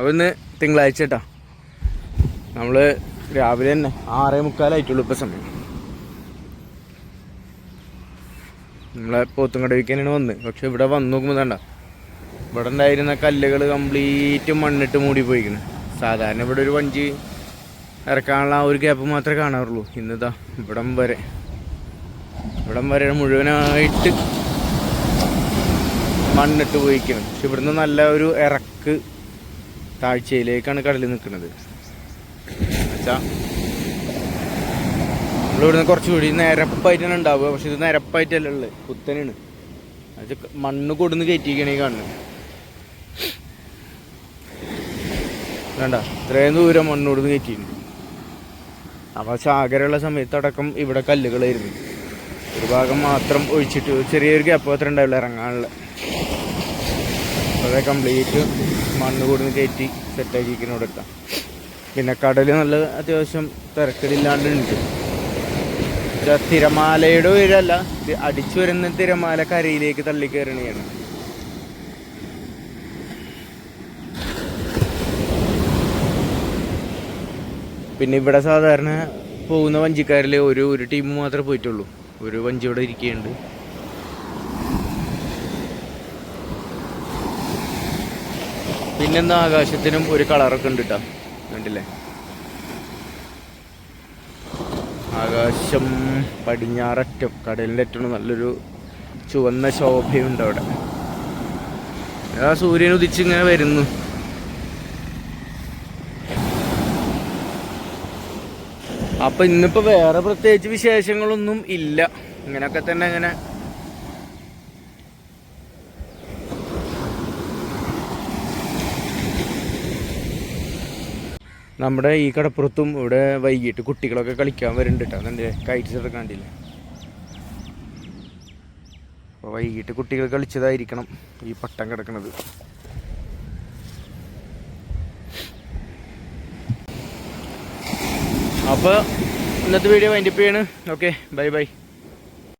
അപ്പോൾ ഇന്ന് തിങ്കളാഴ്ച കേട്ടോ നമ്മൾ രാവിലെ തന്നെ ആറേ മുക്കാലായിട്ടുള്ളൂ ഇപ്പം സമയം. നമ്മളെ പോത്തുംകടവിക്കാനാണ് വന്ന്. പക്ഷെ ഇവിടെ വന്ന് നോക്കുമ്പോൾ വേണ്ട ഇവിടെ ഉണ്ടായിരുന്ന കല്ലുകൾ കംപ്ലീറ്റ് മണ്ണിട്ട് മൂടി പോയിക്കണ്. സാധാരണ ഇവിടെ ഒരു വഞ്ചി ഇറക്കാനുള്ള ആ ഒരു ഗ്യാപ്പ് മാത്രമേ കാണാറുള്ളൂ. ഇന്നിതാ ഇവിടം വരെ. ഇവിടം വരെ മുഴുവനായിട്ട് മണ്ണിട്ട് പോയിക്കണം. പക്ഷെ ഇവിടുന്ന് നല്ല ഒരു ഇറക്ക് താഴ്ചയിലേക്കാണ് കടൽ നിൽക്കുന്നത്. എന്നുവെച്ചാ നമ്മളിവിടുന്ന് കുറച്ചുകൂടി നിരപ്പായിട്ടാണ് ഉണ്ടാവുക. പക്ഷെ ഇത് നിരപ്പായിട്ടല്ല ഉള്ളത് കുത്തനാണ് അത് മണ്ണ് കൊടുന്ന് കയറ്റിക്കണേ കാണുന്നത്. വേണ്ട ഇത്രയും ദൂരം മണ്ണ് കൊടുന്ന് കയറ്റിയിട്ടുണ്ട്. അപ്പോൾ ചാകരയുള്ള സമയത്തടക്കം ഇവിടെ കല്ലുകളായിരുന്നു. ഒരു ഭാഗം മാത്രം ഒഴിച്ചിട്ട് ചെറിയൊരു ഗ്യാപ്പ് മാത്രമേ ഉണ്ടാവില്ല ഇറങ്ങാനുള്ള. അതെ കംപ്ലീറ്റ് മണ്ണ് കൂടുന്ന് കയറ്റി സെറ്റാക്കിയിരിക്കുന്ന ഇവിടെ എത്താം പിന്നെ കടൽ നല്ല അത്യാവശ്യം തിരക്കടില്ലാണ്ടുണ്ട് തിരമാലയുടെ ഉയരല്ല അടിച്ചു വരുന്ന തിരമാല കരയിലേക്ക് തള്ളി കയറണയാണ് പിന്നെ ഇവിടെ സാധാരണ പോകുന്ന വഞ്ചിക്കാരിൽ ഒരു ഒരു ടീം മാത്രമേ പോയിട്ടുള്ളൂ. ഒരു വഞ്ചി ഇവിടെ ഇരിക്കുന്നുണ്ട് പിന്നെന്താ ആകാശത്തിനും ഒരു കളറൊക്കെ ഉണ്ട് കേട്ടോ കണ്ടില്ലേ? ആകാശം പടിഞ്ഞാററ്റം കടലിന്റെ അറ്റം നല്ലൊരു ചുവന്ന ശോഭയുണ്ട് അവിടെ. ആ സൂര്യൻ ഉദിച്ചിങ്ങനെ വരുന്നു. അപ്പൊ ഇന്നിപ്പോ വേറെ പ്രത്യേകിച്ച് വിശേഷങ്ങളൊന്നും ഇല്ല. ഇങ്ങനൊക്കെ തന്നെ ഇങ്ങനെ നമ്മുടെ ഈ കടപ്പുറത്തും ഇവിടെ വൈകിട്ട് കുട്ടികളൊക്കെ കളിക്കാൻ വരുന്നുണ്ട് കേട്ടോ അതെന്റെ കൈറ്റ്സ് ഒക്കെ അപ്പോൾ വൈകിട്ട് കുട്ടികൾ കളിച്ചതായിരിക്കണം ഈ പട്ടം കിടക്കുന്നത് അപ്പോൾ ഇന്നത്തെ വീഡിയോ വൈൻഡപ്പ് ചെയ്യാണ്. Okay bye bye